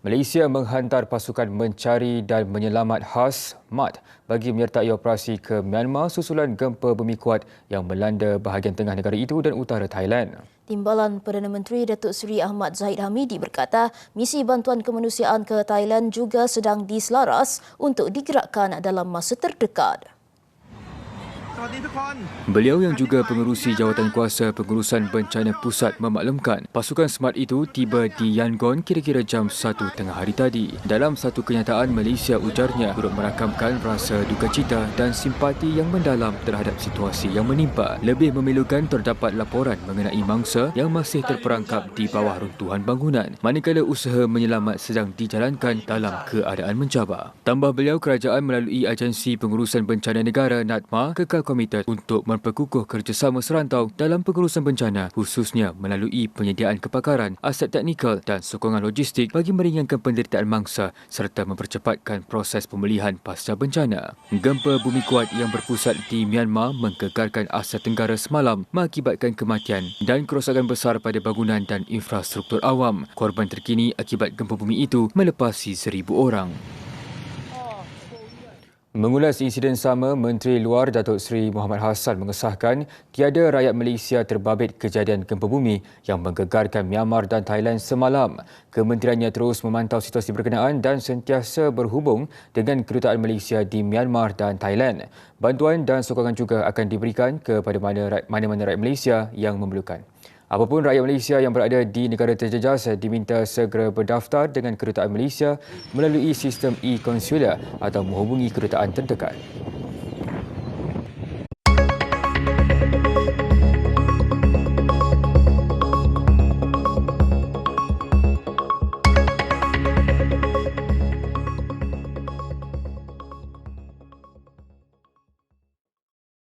Malaysia menghantar pasukan mencari dan menyelamat khas MAD bagi menyertai operasi ke Myanmar susulan gempa bumi kuat yang melanda bahagian tengah negara itu dan utara Thailand. Timbalan Perdana Menteri Datuk Seri Ahmad Zahid Hamidi berkata, misi bantuan kemanusiaan ke Thailand juga sedang diselaras untuk digerakkan dalam masa terdekat. Beliau yang juga pengerusi jawatan kuasa pengurusan bencana pusat memaklumkan pasukan SMART itu tiba di Yangon kira-kira jam 1 tengah hari tadi. Dalam satu kenyataan Malaysia ujarnya turut merakamkan rasa duka cita dan simpati yang mendalam terhadap situasi yang menimpa. Lebih memilukan terdapat laporan mengenai mangsa yang masih terperangkap di bawah runtuhan bangunan manakala usaha menyelamat sedang dijalankan dalam keadaan mencabar. Tambah beliau kerajaan melalui agensi pengurusan bencana negara NATMA kekal komited untuk memperkukuh kerjasama serantau dalam pengurusan bencana khususnya melalui penyediaan kepakaran, aset teknikal dan sokongan logistik bagi meringankan penderitaan mangsa serta mempercepatkan proses pemulihan pasca bencana. Gempa bumi kuat yang berpusat di Myanmar menggegarkan Asia Tenggara semalam mengakibatkan kematian dan kerosakan besar pada bangunan dan infrastruktur awam. Korban terkini akibat gempa bumi itu melepasi seribu orang. Mengulas insiden sama, Menteri Luar Datuk Seri Muhammad Hassan mengesahkan tiada rakyat Malaysia terbabit kejadian gempa bumi yang menggegarkan Myanmar dan Thailand semalam. Kementeriannya terus memantau situasi berkenaan dan sentiasa berhubung dengan kedutaan Malaysia di Myanmar dan Thailand. Bantuan dan sokongan juga akan diberikan kepada mana-mana rakyat Malaysia yang memerlukan. Apapun rakyat Malaysia yang berada di negara terjejas diminta segera berdaftar dengan kedutaan Malaysia melalui sistem e-consular atau menghubungi kedutaan terdekat.